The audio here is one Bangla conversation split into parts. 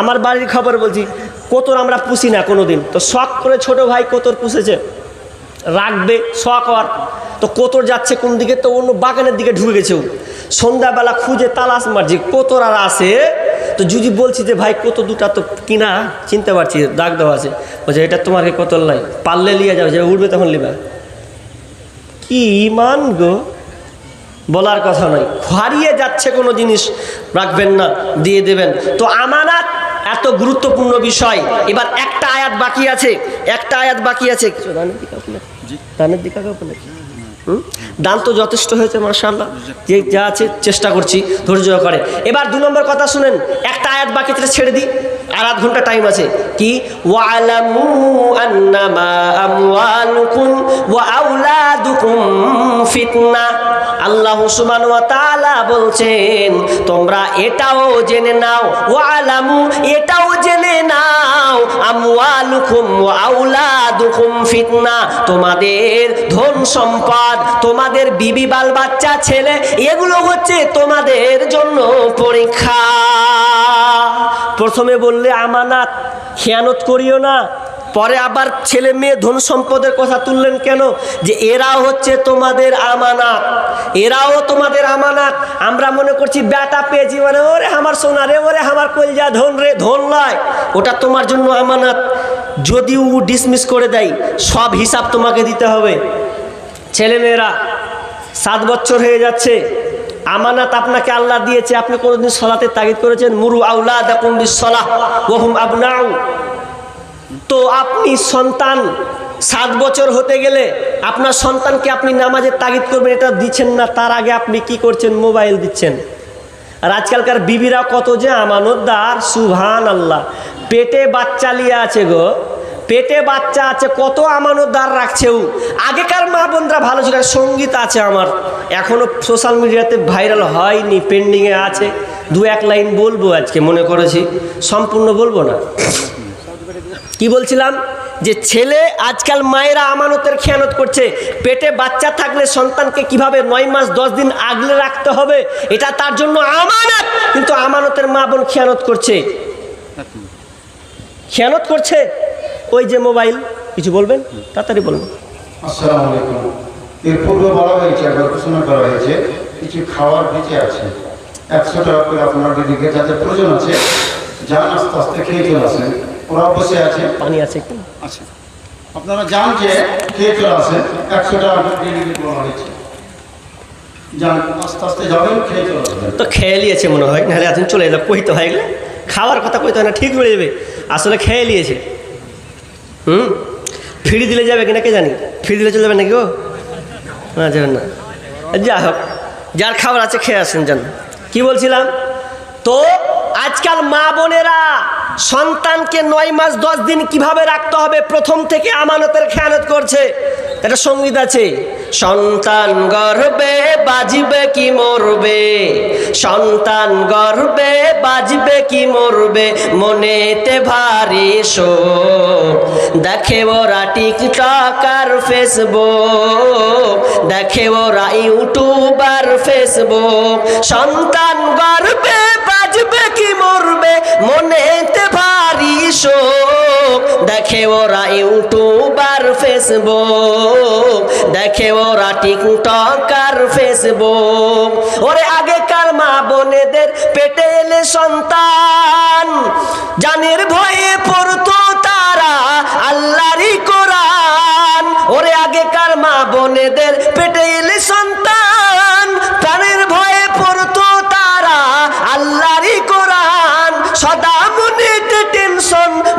আমার বাড়ির খবর বলছি, কোতর আমরা পুষি না কোনো দিন তো শখ করে ছোট ভাই কোতর পুষেছে, রাখবে, শখ আর। তো কোতর যাচ্ছে কোন দিকে? তো অন্য বাগানের দিকে ঢুকে গেছে। সন্ধ্যাবেলা খুঁজে তালাশ মারছি, কোতর আর আসে তো যদি বলছি যে, ভাই কত দুটা তো কিনা? চিনতে পারছি, দাগ দেওয়া আছে। বলছে, এটা তোমাকে কোতর নাই, পারলে লিয়ে যাবে যে উঠবে তখন লিবা। কি ইমান গো? বলার কথা নয়। হারিয়ে যাচ্ছে কোনো জিনিস রাখবেন না দিয়ে দেবেন। তো আমানাত এত গুরুত্বপূর্ণ বিষয়। এবার একটা আয়াত বাকি আছে একটা আয়াত বাকি আছে। দানের দিকে দান তো যথেষ্ট হয়েছে মার্শাল্লাহ যে যা আছে চেষ্টা করছি ধৈর্য করে এবার দু নম্বর কথা শুনেন। একটা আয়াত বাকি ছেড়ে দিই। আর আধ ঘণ্টা টাইম আছে। কি? ওয়ালামু আমওয়ালুকুম ওয়া আওলাদুকুম ফিতনা আল্লাহ সুবহানাহু ওয়া বলছেন, তোমরা এটাও জেনে নাও, ওয়ালামু, এটাও জেনে নাও, আমওয়ালুকুম ওয়া আওলাদুকুম ফিতনা। তোমাদের ধন সম্পদ, তোমাদের বিবি, বাল, বাচ্চা, ছেলে, এগুলো হচ্ছে তোমাদের জন্য পরীক্ষা। প্রথমে বললে, আমানাত, খেয়ানত করিও না পরে আবার ছেলে মেয়ে ধন সম্পদের কথা তুললেন কেন? যে এরাও হচ্ছে তোমাদের আমানাত। এরাও তোমাদের আমানাত। আমরা মনে করছি, ব্যাটা পেয়েছি মানে ওরে আমার সোনা রে, ওরে আমার কলজা ধন রে, ধন লয় ওটা তোমার জন্য আমানাত। যদি ও ডিসমিস করে দেয়, সব হিসাব তোমাকে দিতে হবে। ছেলেমেয়েরা সাত বছর হয়ে যাচ্ছে। আমানাত আপনাকে আল্লাহ দিয়েছে। আপনি কোনোদিন সলাতে তাগিদ করেছেন? মুরু আউলা দাকুম বিসলাহ ওহুম আবনাউ। তো আপনি সন্তান, সাত বছর হতে গেলে আপনার সন্তানকে আপনি নামাজের তাগিদ করবেন, এটা দিচ্ছেন না, তার আগে আপনি কি করছেন? মোবাইল দিচ্ছেন। আর আজকালকার বিবিরা কত যে আমানতদার সুভান আল্লাহ পেটে বাচ্চা লিয়ে আছে গো। পেটে বাচ্চা আছে, কত আমানতদার রাখছে ও। আগেকার মা বোনরা ভালো ছিল, সংগীত আছে আমার। এখনও সোশ্যাল মিডিয়াতে ভাইরাল হয়নি, পেন্ডিংয়ে আছে। দু এক লাইন বলব আজকে, মনে করেছি। সম্পূর্ণ বলব না। কি বলছিলাম? যে ছেলে আজকাল মায়েরা আমানতের খেয়ানত করছে। পেটে বাচ্চা থাকলে সন্তানকে কীভাবে নয় মাস দশ দিন আগলে রাখতে হবে? এটা তার জন্য আমানত। কিন্তু আমানতের মা বোন খেয়ানত করছে। খেয়ানত করছে? ওই যে মোবাইল, কিছু বলবেন? তাড়াতাড়ি বলুন। আসসালামু আলাইকুম। এর পূর্বে বলা হয়েছে, একবার ঘোষণা করা হয়েছে, কিছু খাওয়ার বেঁচে আছে। একশো টাকা করে আপনার দিদিকে যাতে প্রয়োজন আছে যান আস্তে আস্তে খেয়ে চলে আসেন ওরা বসে আছে। পানি আছে একটু। আচ্ছা। আপনারা যান যে খেয়ে চলে আসেন। একশো টাকা আপনার দিদিকে হয়েছে। যান আস্তে আস্তে যাবেন খেয়ে চলে আসবেন। তো খেয়ে নিয়েছে মনে হয় নাহলে এতদিন চলে যেত কইতে হয় গেলে খাওয়ার কথা কইতে হয় না ঠিক হয়ে যাবে। আসলে খেয়ে নিয়েছে। হুম? ফ্রি দিলে যাবে কিনা কে জানি? ফ্রি দিলে চলে যাবে নাকি গো না যাবেন না। যা হোক যার খাবার আছে খেয়ে আসেন যান। কি বলছিলাম? তো আজকাল মা বোনেরা সন্তানকে নয় মাস, দশ দিন কীভাবে রাখতে হবে? প্রথম থেকে আমানতের খেয়ানত করছে। একটা সংগীত আছে, সন্তান গর্বে বাজবে কি মরবে? সন্তান গর্বে বাজবে কি মরবে? মনেতে ভারী শোক। দেখে ওরা টিকটক আর ফেসবুক। দেখে ওরা ইউটিউব আর ফেসবুক। সন্তান গর্বে বাজবে কি মরবে? মনেতে ভারী শোক। দেখে ওরা ইউটিউব আর ফেসবুক। দেখে ওরা টিকটক আর ফেসবুক। ওরে আগেকার মা বোনেদের পেটে এলে সন্তান। জানের ভয়ে পড়তো তারা আল্লাহরই কোরআন। ওরে আগেকার মা বোনেদের পেটে এলে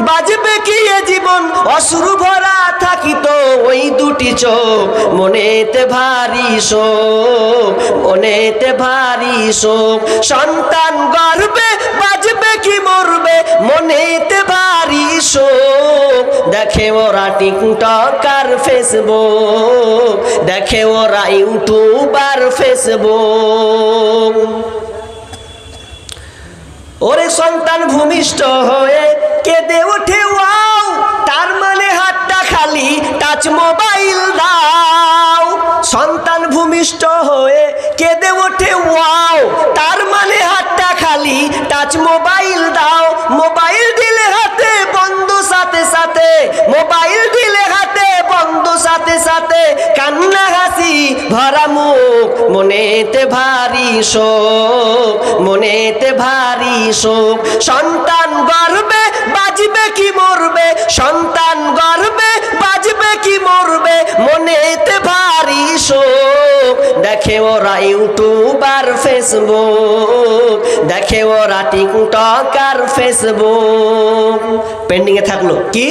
বাজবে কি জীবন? অশ্রু ভরা থাকিত ওই দুটি চোখ। মনেতে ভারী শোক, মনেতে ভারী শোক। সন্তান গর্বে বাজবে কি মরবে? মনেতে ভারী শোক। দেখে ওরা টিকটক আর ফেসবুক। দেখে ওরা ইউটিউব আর ফেসবুক। ওরে সন্তান ভূমিষ্ঠ হয়ে কেঁদে ওঠে, ওয়াও। তার মানে হাতটা খালি, টাচ মোবাইল দাও। সন্তান ভূমিষ্ঠ হয়ে কেঁদে ওঠে, ওয়াও। তার মানে হাতটা খালি, টাচ মোবাইল দাও। মোবাইল দিলে হাতে, বন্ধু সাথে সাথে। মোবাইল কান্না হাসি, ভরা মুখ, মনেতে ভারী শোক, মনেতে ভারী শোক। সন্তান গর্বে বাজবে কি মরবে? সন্তান গর্বে বাজবে কি মরবে? মনেতে ভারী শোক। দেখে ওরা ইউটিউব আর ফেসবুক। দেখে ওরা টিকটক আর ফেসবুক। পেন্ডিংয়ে থাকল, কি?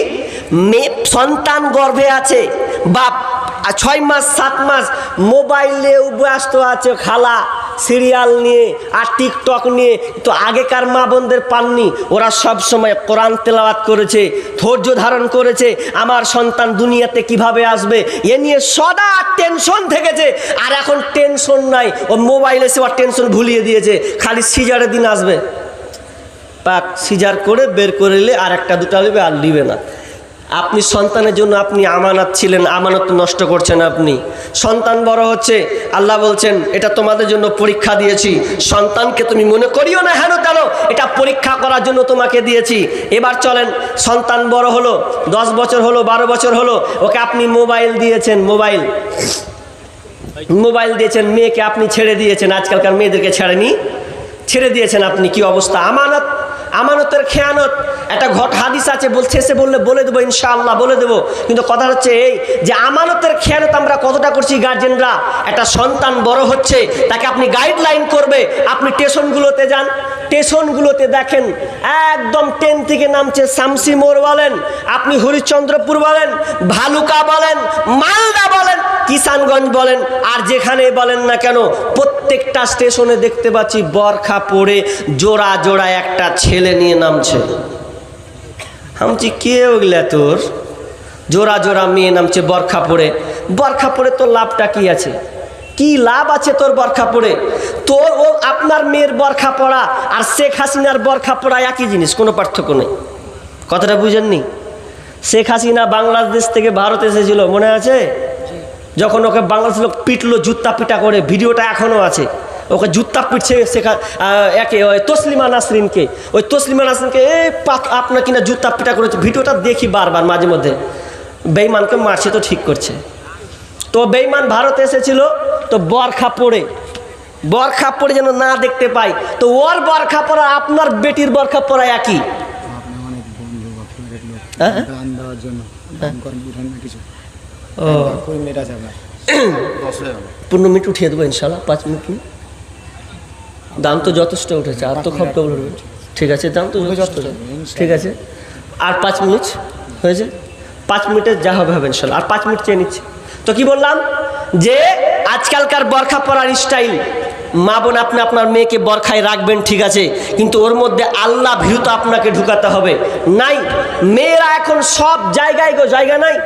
মেয়ে সন্তান গর্ভে আছে, বাপ আর ছয় মাস, সাত মাস মোবাইলে ব্যস্ত আছে খালা, সিরিয়াল নিয়ে আর টিকটক নিয়ে। তো আগেকার মা বোনদের পাননি। ওরা সব সময় কোরআন তেলাওয়াত করেছে, ধৈর্য ধারণ করেছে। আমার সন্তান দুনিয়াতে কীভাবে আসবে? এ নিয়ে সদা টেনশন থেকেছে। আর এখন টেনশন নাই। ও মোবাইলে সে টেনশন ভুলিয়ে দিয়েছে। খালি সিজারের দিন আসবে। পাক সিজার করে বের করে নিলে আর একটা দুটা নেবে আর নিবে না। আপনি সন্তানের জন্য আপনি আমানত ছিলেন, আমানত নষ্ট করছেন আপনি। সন্তান বড় হচ্ছে, আল্লাহ বলছেন, এটা তোমাদের জন্য পরীক্ষা দিয়েছি। সন্তানকে তুমি মনে করিও না হেন কেন? এটা পরীক্ষা করার জন্য তোমাকে দিয়েছি। এবার চলেন, সন্তান বড় হলো, দশ বছর হলো, বারো বছর হলো, ওকে আপনি মোবাইল দিয়েছেন, মোবাইল। মোবাইল দিয়েছেন, মেয়েকে আপনি ছেড়ে দিয়েছেন, আজকালকার মেয়েদেরকে ছাড়েনি। ছেড়ে দিয়েছেন আপনি, কি অবস্থা? আমানত আমানতের খেয়ানত। একটা ঘট হাদিস আছে, বলছে এসে বললে, বলে দেবো, ইনশাআল্লাহ, বলে দেবো। কিন্তু কথা হচ্ছে এই যে আমানতের খেয়ানত আমরা কতটা করছি গার্জেনরা একটা সন্তান বড় হচ্ছে, তাকে আপনি গাইডলাইন করবে, আপনি স্টেশনগুলোতে যান। স্টেশনগুলোতে দেখেন, একদম ট্রেন থেকে নামছে শামসি মোড় বলেন, আপনি হরিশ্চন্দ্রপুর বলেন, ভালুকা বলেন, মালদা বলেন, কিষানগঞ্জ বলেন, আর যেখানে বলেন না কেন প্রত্যেকটা স্টেশনে দেখতে পাচ্ছি বরখা পরে জোড়া জোড়া একটা ছেলে নিয়ে নামছে। হামছি কে ওগুলা তোর? জোড়া জোড়া মেয়ে নামছে বরখা পরে বরখা পরে তোর লাভটা কি আছে? কি লাভ আছে তোর বরখা পরে তোর ও আপনার মেয়ের বরখা পড়া আর শেখ হাসিনার বরখা পড়া একই জিনিস, কোনো পার্থক্য নেই। কথাটা বুঝেননি? শেখ হাসিনা বাংলাদেশ থেকে ভারত এসেছিল, মনে আছে? যখন ওকে বাংলাদেশ লোক পিটলো জুত্তা পিটা করে ভিডিওটা এখনও আছে। ওকে জুত্তা পিটছে আহ, একে ওই তসলিমা নাসরিনকে। ওই তসলিমা নাসরিনকে এ পাক- আপনার কিনা জুত্তা পিটা করেছে। ভিডিওটা দেখি বারবার মাঝে মধ্যে। বেইমানকে মারছে তো ঠিক করছে। তো বেইমান ভারতে এসেছিল তো বরখা পড়ে। বরখা পড়ে যেন না দেখতে পাই তো ওর বরখা পরা আপনার বেটির বরখা পরা একই? হ্যাঁ? ও কুড়ি মিনিট আছে আপনার পনেরো মিনিট উঠিয়ে দেবো ইনশাল্লাহ পাঁচ মিনিট। দাম তো যথেষ্ট উঠেছে আর তো খবর ডবল উঠবে। ঠিক আছে দাম তো যথেষ্ট ঠিক আছে আর পাঁচ মিনিট হয়েছে? পাঁচ মিনিটে যা হবে হবে ইনশাল্লাহ আর পাঁচ মিনিট চেয়ে নিচ্ছে। তো কি বললাম? যে আজকালকার বরখা পরার স্টাইল মা বোন, আপনি আপনার মেয়েকে বরখায় রাখবেন, ঠিক আছে? কিন্তু ওর মধ্যে আল্লাহ ভীরুতা আপনাকে ঢুকাতে হবে। নাই, মেয়েরা এখন সব জায়গায় গো, জায়গা নাই।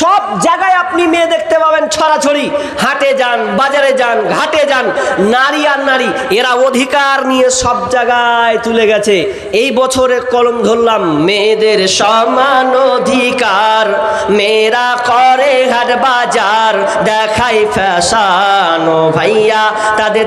সব জায়গায় আপনি মেয়ে দেখতে পাবেন ছড়াছড়ি। হাটে যান, বাজারে যান, ঘাটে যান, নারী আর নারী, এরা অধিকার নিয়ে সব জায়গায় তুলে গেছে। এই বছরে কলম ধরলাম, মেয়েদের সমান অধিকার। মেয়েরা করে হাট বাজার দেখাই ফ্যাশন ভাইয়া, তাদের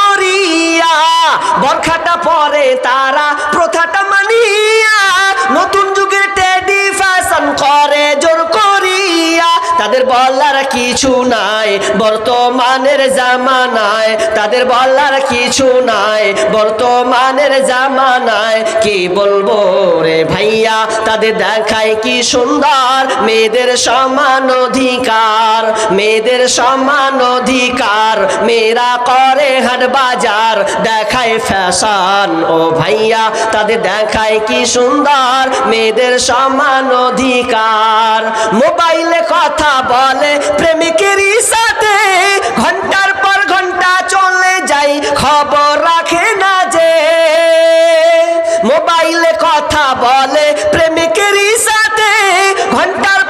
বরখাটা পরে তারা প্রথাটা মানিয়া নতুন যুগের টেডি ফ্যাশন করে জোর করিয়া তাদের বলার কিছু নাই। বর্তমানের জামানায় তাদের বলার কিছু নাই। বর্তমানের জামানায় কি বলব রে ভাইয়া? তাদের দেখায় কি সুন্দর? মেয়েদের সমান অধিকার, মেয়েদের সমান অধিকার। মেয়েরা করে হাট বাজার, দেখায় ফ্যাশন। ও ভাইয়া, তাদের দেখায় কি সুন্দর? মেয়েদের সমান অধিকার। মোবাইলে কথা বলে প্রেমিকেরই সাথে। ঘণ্টার পর ঘণ্টা চলে যাই খবর রাখে না যে। মোবাইলে কথা বলে প্রেমিকেরই সাথে। ঘণ্টার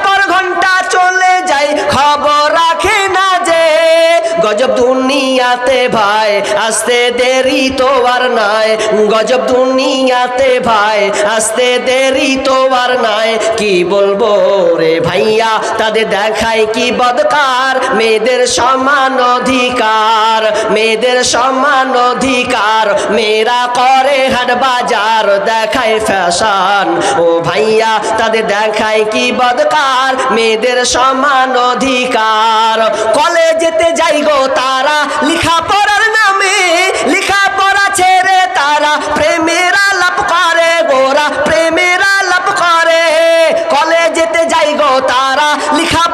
দুনিয়াতে ভাই, আসতে দেরি তো আর নাই। গজব দুনিয়াতে ভাই, আসতে দেরি তো আর নাই। কি বলব রে ভাইয়া, তাদের দেখায় কি বদকার? মেয়েদের সমান অধিকার, মেয়েদের সমান অধিকার। মেয়েরা করে হাট বাজার, দেখায় ফ্যাশন। ও ভাইয়া, তাদের দেখায় কি বদকার? মেয়েদের সমান অধিকার। কলেজেতে যাই গো তারা, লিখা তারা প্রেমের আলাপ করে গোরা প্রেমের আলাপ করে। কলেজেতে যাই গো তারা লিখা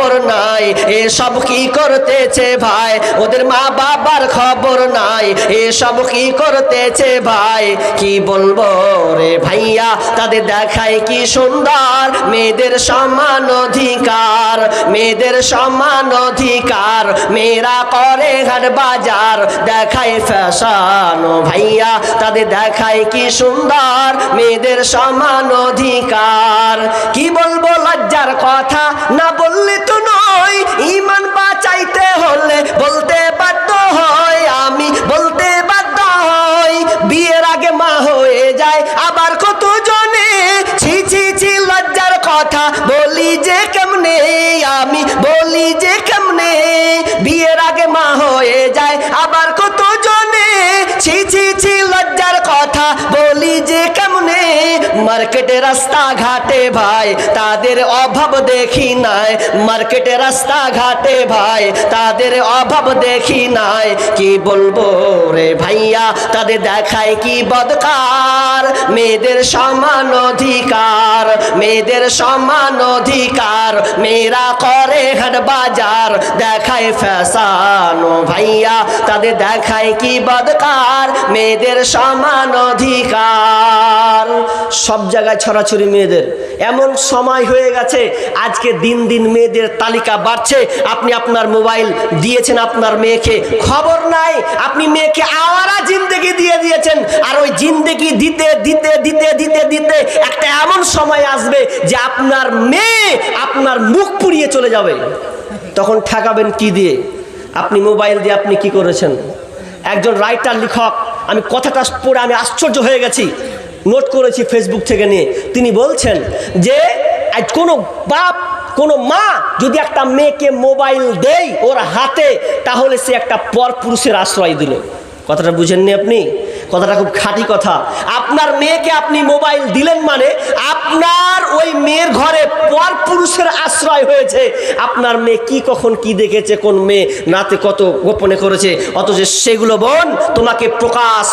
খবর নাই। এসব কি করতেছে ভাই? ওদের মা বাবার খবর নাই। এসব কি করতেছে ভাই? কি বলব রে ভাইয়া, তাদের দেখায় কি সুন্দর? মেয়েদের সমান অধিকার, মেয়েদের সমান অধিকার। মেয়েরা করে ঘাট বাজার, দেখায় ফ্যাশন ভাইয়া, তাদের দেখায় কি সুন্দর? মেয়েদের সমান অধিকার। কি বলব লজ্জার কথা? না বললে তো মার্কেটে রাস্তা ঘাটে ভাই, তাদের অভাব দেখি নাই। মার্কেটে রাস্তা ঘাটে ভাই, তাদের অভাব দেখি নাই। কি বলব রে ভাইয়া, তাদের দেখায় কি বদকার? মেয়েদের সমান অধিকার, মেয়েদের সমান অধিকার। মেয়েরা করে হাট বাজার, দেখায় ফ্যাশন ও ভাইয়া, তাদের দেখায় কি বদকার? মেয়েদের সমান অধিকার। সব জায়গায় ছড়াছড়ি মেয়েদের। এমন সময় হয়ে গেছে, আজকে দিন দিন মেয়েদের তালিকা বাড়ছে। আপনি আপনার মোবাইল দিয়েছেন আপনার মেয়েকে, খবর নাই, আপনি মেয়েকে আওয়ারা জিন্দেগি দিয়ে দিয়েছেন। আর ওই জিন্দেগি দিতে দিতে দিতে দিতে দিতে একটা এমন সময় আসবে যে আপনার মেয়ে আপনার মুখ পুড়িয়ে চলে যাবে। তখন ঠেকাবেন কি দিয়ে? আপনি মোবাইল দিয়ে আপনি কি করেছেন? একজন রাইটার লেখক, আমি কথাটা পড়ে আমি আশ্চর্য হয়ে গেছি। নোট করেছি ফেসবুক থেকে নিয়ে। তিনি বলছেন যে, আজ কোনো বাপ, কোনো মা যদি একটা মেয়েকে মোবাইল দেয় ওর হাতে, তাহলে সে একটা পর পুরুষের আশ্রয় দিল। কথাটা বুঝেননি আপনি? কথাটা খুব খাঁটি কথা। আপনার মেয়েকে আপনি মোবাইল দিলেন মানে আপনার ওই মেয়ের ঘরে পর পুরুষের আশ্রয় হয়েছে। আপনার মেয়ে কি কখন কি দেখেছে, কোন মেয়ে নাতে কত গোপনে করেছে, অথচ সেগুলো বোন তোমাকে প্রকাশ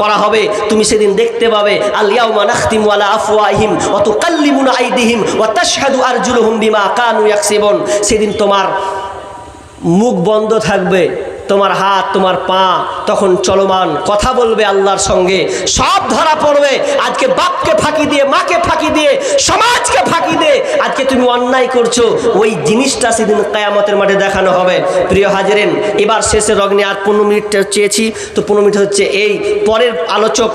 করা হবে। তুমি সেদিন দেখতে পাবে। আলিয়াউমা নাখতিমু আলা আফওয়াহিম আরজুলুহুম বিমা কানু সেদিন তোমার মুখ বন্ধ থাকবে। তোমার হাত, তোমার পা তখন চলমান। কথা বলবে আল্লাহর সঙ্গে। সব ধরা পড়বে। আজকে বাপকে ফাঁকি দিয়ে, মাকে ফাঁকি দিয়ে, সমাজকে ফাঁকি দিয়ে আজকে তুমি অন্যায় করছ। ওই জিনিসটা সেদিন কায়ামতের মাঠে দেখানো হবে। প্রিয় হাজারেন, এবার শেষে রগ্নে আর পনেরো মিনিট চেয়েছি। তো পনেরো মিনিট হচ্ছে এই পরের আলোচক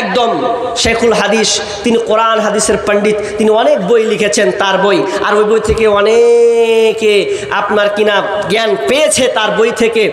একদম শেখুল হাদিস, তিনি কোরআন হাদিসের পণ্ডিত, তিনি অনেক বই লিখেছেন তার বই, আর ওই বই থেকে অনেকে আপনার কিনা জ্ঞান পেয়েছে তার বই থেকে।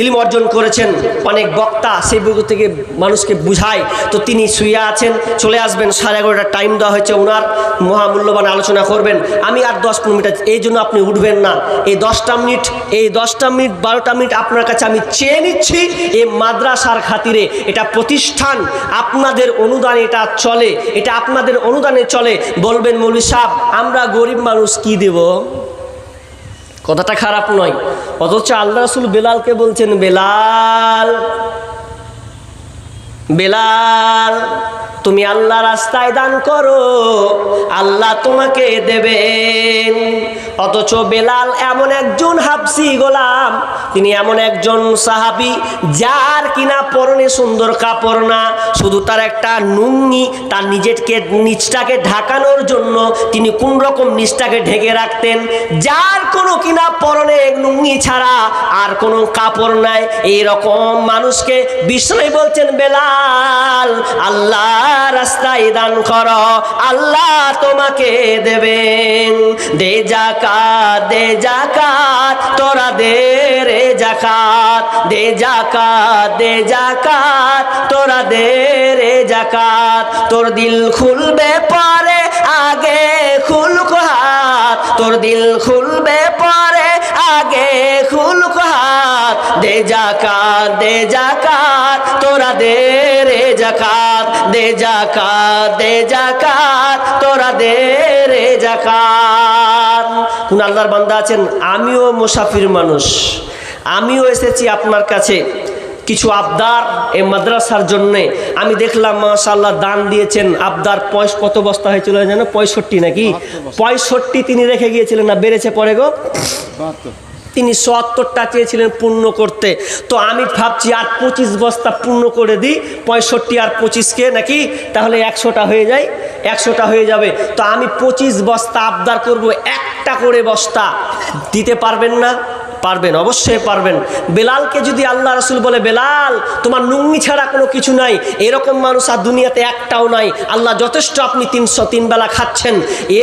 ইলিম অর্জন করেছেন, অনেক বক্তা সেই বই থেকে মানুষকে বুঝায়। তো তিনি শুয়ে আছেন, চলে আসবেন, সাড়ে এগারোটার টাইম দেওয়া হয়েছে ওনার। মহামূল্যবান আলোচনা করবেন। আমি আর দশ পনেরো মিনিট, এই জন্য আপনি উঠবেন না। এই দশটা মিনিট, এই দশটা মিনিট, বারোটা মিনিট আপনার কাছে আমি চেয়ে নিচ্ছি এই মাদ্রাসার খাতিরে এটা প্রতিষ্ঠান, আপনাদের অনুদানে এটা চলে, এটা আপনাদের অনুদানে চলে। বলবেন মৌলী সাহ আমরা গরিব মানুষ কি দেব? কথাটা খারাপ নয়। অথচ আল্লাহ রসুল বেলালকে বলছেন, বেলাল বেলাল, তুমি আল্লাহ রাস্তায় দান করো, আল্লাহ তোমাকে দেবেন। অথচ বেলাল এমন একজন হাফসি গোলাম, তিনি এমন একজন সাহাবি, যার কিনা পরনে সুন্দর কাপড় না, শুধু তার একটা নুঙ্গি তার নিজেকে, নিচটাকে ঢাকানোর জন্য তিনি কোন রকম নিচটাকে ঢেকে রাখতেন, যার কোনো কিনা পরনে নুঙ্গি ছাড়া আর কোনো কাপড় নাই। এই রকম মানুষকে বিষ্ণু বলছেন, বেলাল, আল্লাহ রাস্তায় দান করো, আল্লাহ তোমাকে দেবেন। দে জাকাত দে জাকাত তোরা দে রে জাকাত, দে জাকাত দে জাকাত। তোরা দে রে জাকাত, তোর দিল খুলবে পরে, আগে খুলক হাত। তোর দিল খুলবে পরে আগে খুল হাত দে জাকাত দে জাকাত, তোরা দে রে জাকাত, দে জাকাত দে জাকাত, তোরা দে রে জাকাত। কোন আল্লাহর বান্দা আছেন? আমিও মুসাফির মানুষ। আমিও এসেছি আপনার কাছে। কিছু আবদার এই মাদ্রাসার জন্যে। আমি দেখলাম মাশাল্লাহ দান দিয়েছেন। আবদার পয়স কত বস্তা হয়েছিল জানো? পঁয়ষট্টি নাকি? পঁয়ষট্টি তিনি রেখে গিয়েছিলেন না বেড়েছে পরে গো? তিনি সত্তরটা চেয়েছিলেন পূর্ণ করতে। তো আমি ভাবছি আর পঁচিশ বস্তা পূর্ণ করে দিই পঁয়ষট্টি আর পঁচিশকে নাকি? তাহলে একশোটা হয়ে যায় একশোটা হয়ে যাবে। তো আমি পঁচিশ বস্তা আবদার করব একটা করে বস্তা। দিতে পারবেন না? পারবেন অবশ্যই পারবেন। বেলালকে যদি আল্লাহ রসুল বলে বেলাল তোমার নুঙ্গি ছাড়া কোনো কিছু নাই এরকম মানুষ আর দুনিয়াতে একটাও নাই আল্লাহ যথেষ্ট আপনি তিনশো তিন বেলা খাচ্ছেন।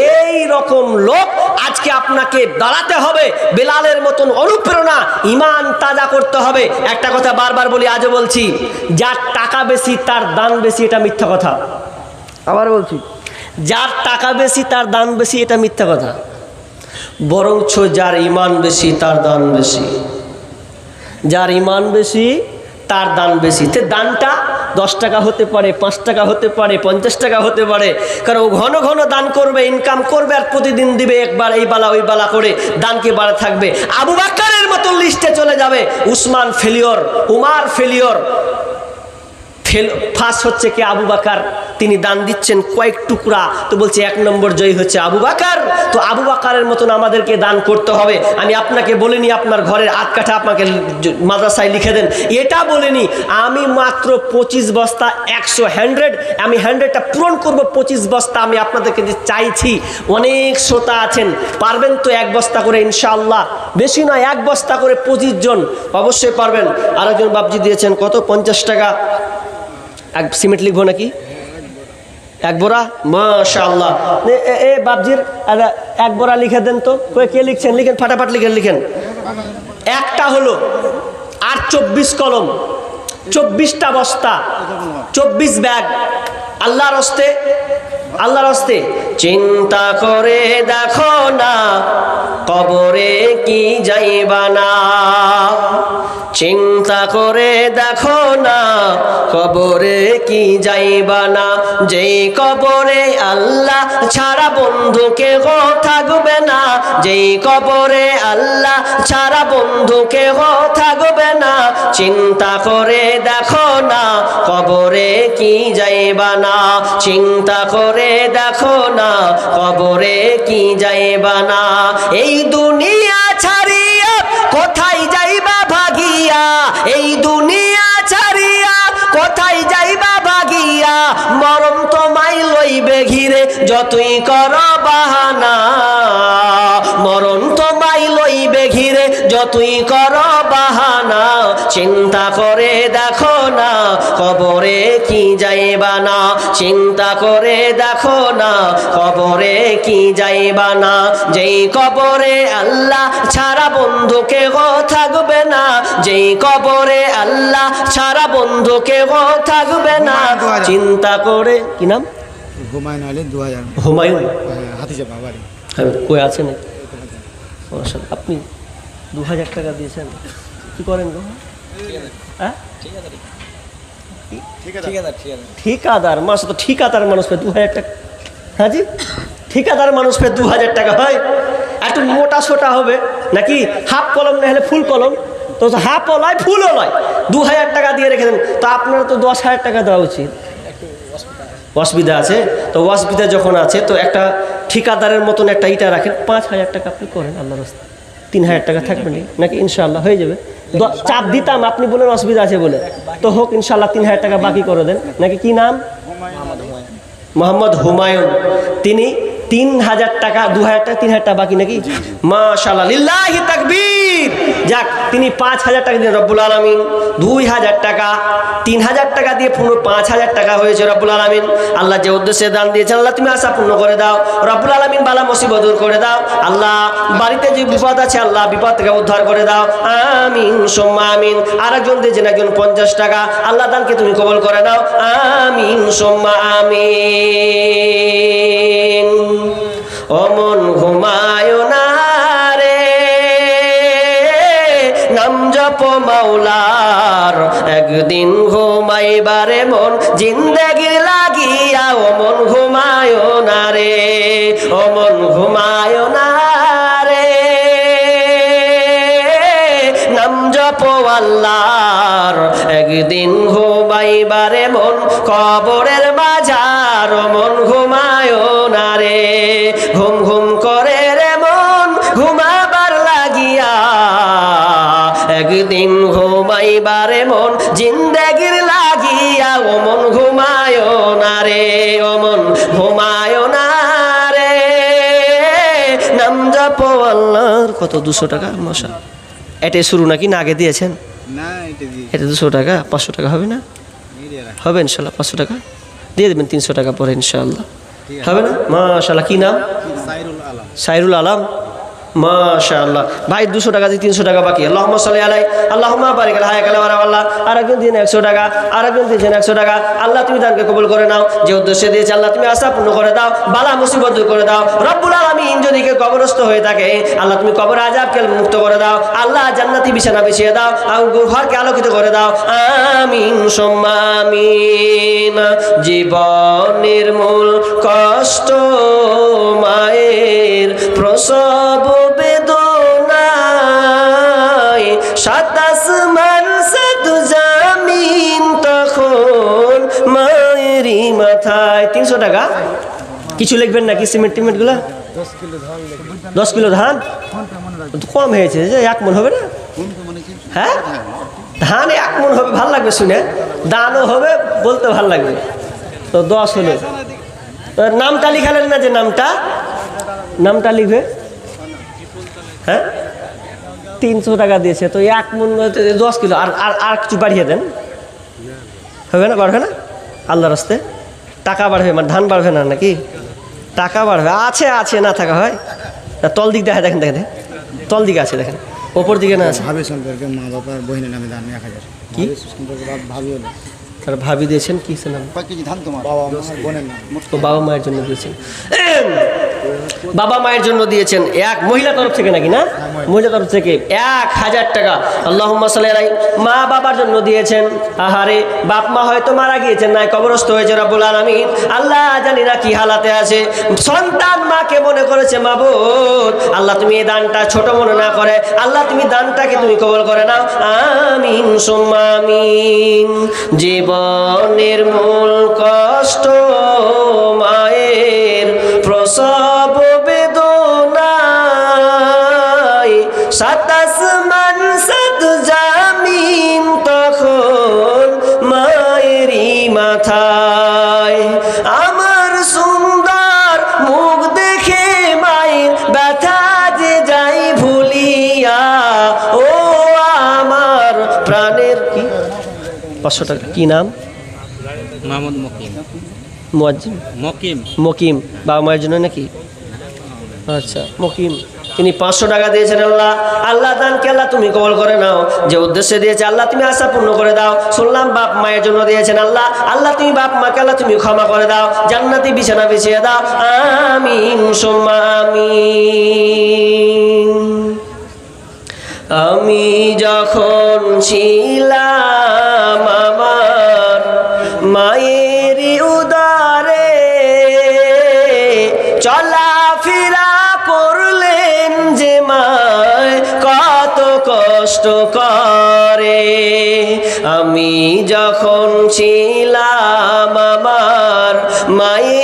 এই রকম লোক আজকে আপনাকে দাঁড়াতে হবে বেলালের মতন অনুপ্রেরণা ইমান তাজা করতে হবে। একটা কথা বারবার বলি আজও বলছি যার টাকা বেশি তার দান বেশি এটা মিথ্যা কথা। আবার বলছি। যার টাকা বেশি তার দান বেশি এটা মিথ্যা কথা। বরঞ্চ যার ইমান বেশি, তার দান বেশি। যার ইমান বেশি, তার দান বেশি। তে দানটা দশ টাকা হতে পারে, পাঁচ টাকা হতে পারে, পঞ্চাশ টাকা হতে পারে। কারণ ও ঘন ঘন দান করবে ইনকাম করবে আর প্রতিদিন দিবে একবার এই বালা, ওই বালা করে দানকে বাড়া থাকবে। আবু বাক্কারের মতো লিস্টে চলে যাবে, Usman failure Umar failure fail first হচ্ছে কি আবু বাকার? তিনি দান দিচ্ছেন কয়েক টুকরা। তো বলছে, এক নম্বর জয়ী হচ্ছে আবু বাকার। তো আবু বাকারের মতন আমাদেরকে দান করতে হবে। আমি আপনাকে বলিনি আপনার ঘরের আট কাঠা আপনাকে মাদ্রাসায় লিখে দেন। এটা বলিনি। আমি মাত্র পঁচিশ বস্তা একশো হান্ড্রেড আমি হান্ড্রেডটা পূরণ করব। পঁচিশ বস্তা আমি আপনাদেরকে যে চাইছি। অনেক শ্রোতা আছেন। পারবেন তো এক বস্তা করে, ইনশাআল্লাহ। বেশি নয়, এক বস্তা করে পঁচিশ জন। অবশ্যই পারবেন। আরেকজন বাবজি দিয়েছেন, কত? পঞ্চাশ টাকা। এক সিমেন্ট লিখব নাকি? এক বোরা? মাশাআল্লাহ। এ বাবজির এক বোরা লিখে দেন তো। কই, কে লিখছেন? লিখেন, ফাটাফাট লিখেন লিখেন। একটা হলো আর চব্বিশ কলম, চব্বিশটা বস্তা, চব্বিশ ব্যাগ। আল্লাহর হস্তে আল্লাহর হস্তে, চিন্তা করে দেখো না, কবরে কি যাইবা না। চিন্তা করে দেখো না, কবরে কি যাইবা না? যেই কবরে আল্লাহ ছাড়া বন্ধু কেহ থাকবে না, যেই কবরে আল্লাহ ছাড়া বন্ধু কেহ থাকবে না। চিন্তা করে দেখো না, কবরে কি যাইবা না? চিন্তা করে দেখো না, কবরে কি যাইবা না? এই দুনিয়া ছাড়িয়া কোথায় যাইবা এই দুনিয়া ছাড়িয়া কোথায় যাইবা ভাগিয়া? মরম তোমায় লইবে ঘিরে, যতই কর বাহানা। মরণ তোমায় যতই কর বাহানা চিন্তা করে দেখো না কবরে কি যাইবা না? চিন্তা করে দেখো না কবরে কি যাইবা না? যেই কবরে আল্লাহ ছাড়া বন্ধু কেহ থাকবে না যেই কবরে আল্লাহ ছাড়া বন্ধু কেহ থাকবে না। চিন্তা করে কি নাম? হুমায়ুন আলী দু হাজার হুমায়ুন। হাতিজা বাবারি। হ্যাঁ কই আছেন? মাশাআল্লাহ। আপনি? দু হাজার টাকা দিয়েছেন। কি করেন গো? হ্যাঁ? ঠিকাদার মাস তো ঠিকাদার মানুষ পে দু হাজার টাকা। হ্যাঁ জি? ঠিকাদার মানুষ পে দু হাজার টাকা হয়। একটু মোটা সোটা হবে। নাকি হাফ কলম না হলে ফুল কলম? তো হাফও লয় ফুলও লয় দু হাজার টাকা দিয়ে রেখে দেন। তো আপনার তো দশ হাজার টাকা দেওয়া উচিত। অসুবিধা আছে। তো অসুবিধা যখন আছে, তো একটা ঠিকাদারের মতন একটা ইটা রাখেন। পাঁচ হাজার টাকা আপনি করেন আল্লাহ রাস্তা তিন হাজার টাকা থাকবে নাকি? ইনশাল্লাহ হয়ে যাবে? চাপ দিতাম, আপনি বলেন অসুবিধা আছে বলে। তো হোক ইনশাল্লাহ তিন হাজার টাকা বাকি করে দেন। নাকি কি নাম? মোহাম্মদ হুমায়ুন। তিনি তিন হাজার টাকা দু হাজার টাকা তিন হাজার টাকা বাকি নাকি? মাশাল্লাহ লিল্লাহি তাকবীর। যাক, তিনি পাঁচ হাজার টাকা দিলেন রব্বুল আলমিন। দুই হাজার টাকা, তিন হাজার টাকা দিয়ে পুরো পাঁচ হাজার টাকা হয়েছে রব্বুল আলমিন। আল্লাহ যে উদ্দেশ্যে দান দিয়েছেন, আল্লাহ তুমি আশা পূর্ণ করে দাও। রব্বুল আলমিন বালা মুসিবত দূর করে দাও। আল্লাহ বাড়িতে যে বিপদ আছে, আল্লাহ বিপদ থেকে উদ্ধার করে দাও। আমিন, সোম্মা আমিন। আর একজন দিয়েছেন একজন পঞ্চাশ টাকা। আল্লাহ দানকে তুমি কবল করে দাও। আমিন, সোম্মা আমিন। অমন ঘুমায় না জপ মাওলার। একদিন ঘুমাইবারে মন জিন্দেগি লাগিয়া ও মন ঘুমায় না রে ও মন ঘুমায় না রে। নাম জপ আল্লাহর। একদিন ঘুমাইবারে মন কবরের বাজার কত? দুশো টাকা? মশা। এটা শুরু নাকি? না আগে দিয়েছেন? এটা দুশো টাকা? পাঁচশো টাকা হবে না? হবে ইনশাল্লাহ পাঁচশো টাকা? দিয়ে দেবেন তিনশো টাকা পরে ইনশাল্লাহ। হবে না? মাশাল্লাহ কি নাম? সাইরুল আলম। সাইরুল আলম। মাশাআল্লাহ। ভাই, দুশো টাকা দিয়ে তিনশো টাকা বাকি। আল্লাহ সাল্লি আলাই আল্লাহ বারিক আল্লাহ আল্লাহ আল্লাহ আরেকজন দিন একশো টাকা, আরেকজন দিয়েছেন একশো টাকা। আল্লাহ, তুমি দানকে কবুল করে নাও। যে উদ্দেশ্যে দিয়েছে আল্লাহ, তুমি আশা পূর্ণ করে দাও। বালা মুসিবত দূর করে দাও। রব্বুল আলামিন যদি কেউ কবরস্থ হয়ে থাকে, আল্লাহ, তুমি কবর আজাবকে মুক্ত করে দাও। আল্লাহ, জান্নাতি বিছানা বিছিয়ে দাও। আর ঘরকে আলোকিত করে দাও। আমিন সোম্মা আমিন জীবনের মূল কষ্ট, মায়ের প্রসব। বেদনায় সাতাশ মান সাধু জামিন তখন মায়েরই মাথায়। তিনশো টাকা? কিছু লিখবেন নাকি সিমেন্ট টিমেন্টগুলা? দশ কিলো ধান? কম হয়েছে, যে এক মন হবে না? হ্যাঁ? ধান এক মন হবে, ভালো লাগবে শুনে। দানও হবে, বলতে ভালো লাগবে। তো দশ হলো। নামটা লিখালেন না যে নামটা? নামটা লিখবে। হ্যাঁ? তিনশো টাকা দিয়েছে তো এক মন দশ কিলো। আর আর আর কিছু বাড়িয়ে দেন। হবে না বাড়বে না? আল্লাহ রাস্তে। টাকা বাড়বে মানে ধান বাড়বে না নাকি? টাকা বাড়বে। আছে আছে না থাকা হয়। তল দিক দেখা দেখেন দেখেন তল দিকে আছে দেখেন। ওপর দিকে না আছে? ভাবি সম্পর্কে মা বাবার বহিনের নামে দান এক হাজার। কি? ভাবি সম্পর্কে ভাবি তার ভাবি দিয়েছেন কি নাম ধান তোমার? বাবা মায়ের জন্য দিয়েছেন। বাবা মায়ের জন্য দিয়েছেন এক মহিলা তরফ থেকে নাকি না? মহিলা তরফ থেকে এক হাজার টাকা। আল্লাহ সাল্লাহ মা বাবার জন্য দিয়েছেন। আহারে, বাপ মা হয়তো মারা গিয়েছেন, নাই কবরস্থ হয়েছে রব্বুল আলমিন। আল্লাহ জানি না কি হালাতে আছে। সন্তান মাকে মনে করেছে মাবুদ আল্লাহ তুমি এই দানটা ছোট মনে না করে, আল্লাহ তুমি দানটাকে তুমি কবল করে নাও। আমিন, সুম্মা আমিন। জীবনের মূল কষ্ট মায়ের প্রসব পাঁচশো টাকা। কি নাম? মকিম। মুয়াজ্জিম মকিম। মকিম। বাবা মায়ের জন্য নাকি? আচ্ছা মকিম। তিনি পাঁচশো টাকা দিয়েছেন আল্লাহ। আল্লাহ দানকে আল্লাহ তুমি কবল করে নাও। যে উদ্দেশ্যে দিয়েছে আল্লাহ তুমি আশা পূর্ণ করে দাও। শুনলাম বাপ মায়ের জন্য দিয়েছেন আল্লাহ। আল্লাহ তুমি বাপ মাকে আল্লাহ তুমি ক্ষমা করে দাও। জান্নাতি বিছানা বিছিয়ে দাও। আমিন সোম্মা আমিন। আমি যখন ছিলাম আমার মায়ের উদারে চলাফেরা করলেন যে মায় কত কষ্ট করে। আমি যখন ছিলাম আমার মায়ের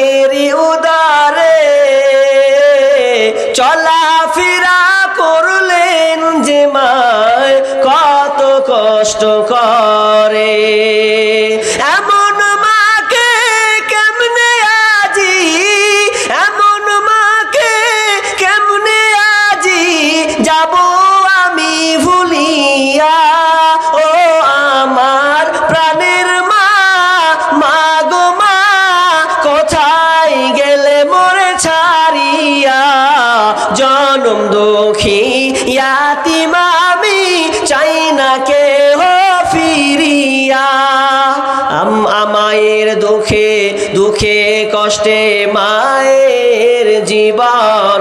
দুঃখে কষ্টে মায়ের জীবন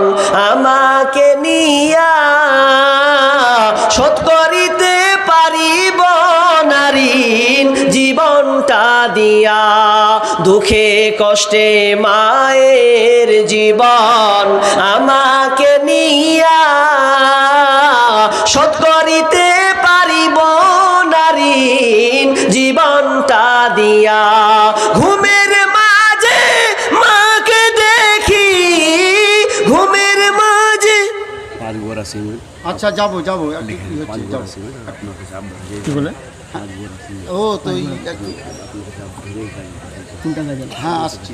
আমাকে নিয়া শোধ করিতে পারিব নারীন জীবনটা দিয়া। দুঃখে, কষ্টে মায়ের জীবন আমাকে নিয়া শোধ করিতে আচ্ছা যাব যাব। কি হচ্ছে, যাব। কি বলে? ও তো এই একটু- হ্যাঁ আসছি।